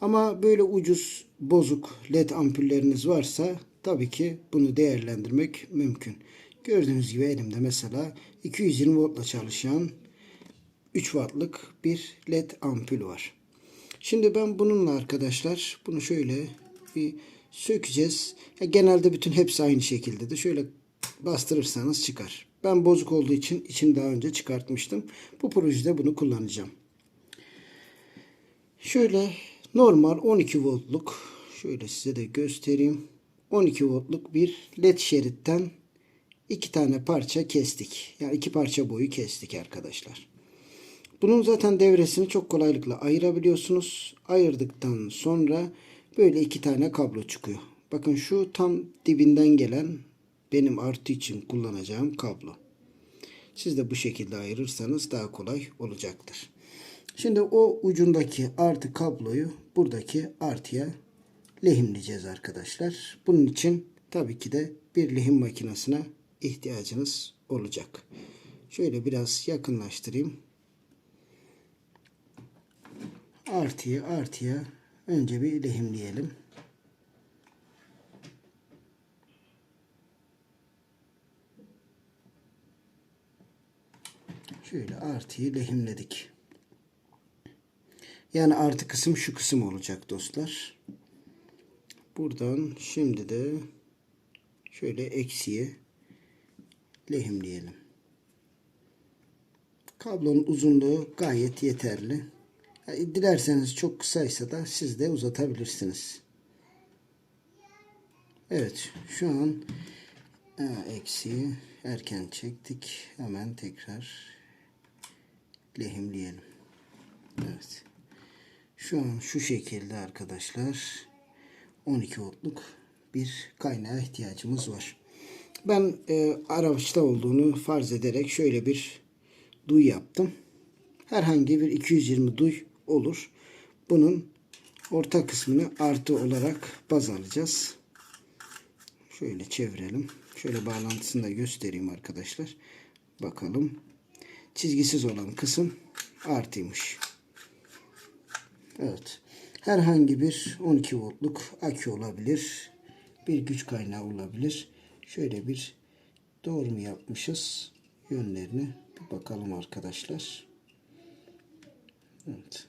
Ama böyle ucuz bozuk led ampulleriniz varsa tabii ki bunu değerlendirmek mümkün. Gördüğünüz gibi elimde mesela 220 voltla çalışan 3 wattlık bir led ampul var. Şimdi ben bununla arkadaşlar bunu şöyle bir sökeceğiz. Ya genelde bütün hepsi aynı şekildedir. Şöyle bastırırsanız çıkar. Ben bozuk olduğu için içini daha önce çıkartmıştım. Bu projede bunu kullanacağım. Şöyle normal 12 voltluk şöyle size de göstereyim. 12 voltluk bir led şeritten iki tane parça kestik. Yani iki parça boyu kestik arkadaşlar. Bunun zaten devresini çok kolaylıkla ayırabiliyorsunuz. Ayırdıktan sonra böyle iki tane kablo çıkıyor. Bakın şu tam dibinden gelen benim artı için kullanacağım kablo. Siz de bu şekilde ayırırsanız daha kolay olacaktır. Şimdi o ucundaki artı kabloyu buradaki artıya lehimleyeceğiz arkadaşlar. Bunun için tabii ki de bir lehim makinesine ihtiyacınız olacak. Şöyle biraz yakınlaştırayım. Artıya artıya önce bir lehimleyelim. Şöyle artıyı lehimledik. Yani artı kısım şu kısım olacak dostlar. Buradan şimdi de şöyle eksiye lehimleyelim. Kablonun uzunluğu gayet yeterli. Yani dilerseniz çok kısaysa da siz de uzatabilirsiniz. Evet şu an ha, eksiği erken çektik. Hemen tekrar lehimleyelim. Evet. Şu an şu şekilde arkadaşlar 12 voltluk bir kaynağa ihtiyacımız var. Ben e, araçta olduğunu farz ederek şöyle bir duy yaptım. Herhangi bir 220 duy olur. Bunun orta kısmını artı olarak baz alacağız. Şöyle çevirelim. Şöyle bağlantısını da göstereyim arkadaşlar. Bakalım. Çizgisiz olan kısım artıymış. Evet. Herhangi bir 12 voltluk akü olabilir. Bir güç kaynağı olabilir. Şöyle bir doğru mu yapmışız? Yönlerini bir bakalım arkadaşlar. Evet.